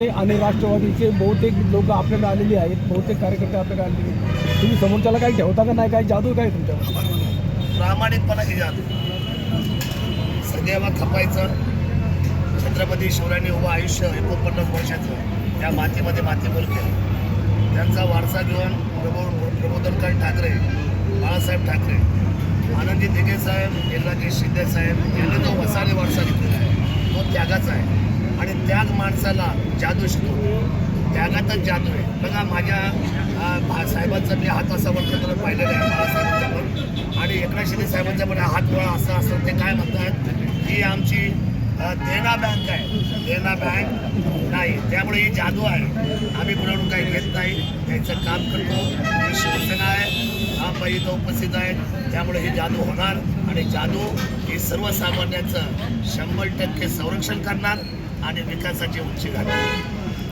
आणि राष्ट्रवादीचे बहुतेक लोक आपल्याला आलेली आहेत. बहुतेक कार्यकर्ते आपल्याला आलेले आहेत. तुम्ही समोरच्याला काही ठेवता का नाही? काही जादू काय तुमच्या प्रामाणिकपणा हे जादू. सदैव खपायचं छत्रपती शिवरायांनी उभं आयुष्य एकोणपन्नास वर्षाचं त्या मातीमध्ये माती केलं. त्यांचा वारसा घेऊन प्रबो प्रबोधनकर ठाकरे बाळासाहेब ठाकरे आनंदी दिघे साहेब एकनाथजी शिंदे साहेब यांनी जो वसाने वारसा घेतलेला आहे. तो त्यागाचा आहे. त्याग माणसाला जादू शिकतो. त्यागातच जादू आहे बघा माझ्या साहेबांचा मी हात असा वरती पाहिलेला आहे बाळासाहेबांचा पण. आणि एकनाथ शिंदे साहेबांचा पण हात गोळा असा असं ते काय म्हणतात ही आमची देना बँक आहे. देना बँक नाही त्यामुळे ही जादू आहे. आम्ही कुणाकडून काही घेत नाही त्याचं काम करतो. ही शिवसेना आहे आमबाई इथं उपस्थित आहेत त्यामुळे ही जादू होणार. आणि जादू ही सर्वसामान्यांचं शंभर टक्के संरक्षण करणार. आणि विकासाची उंची घालणार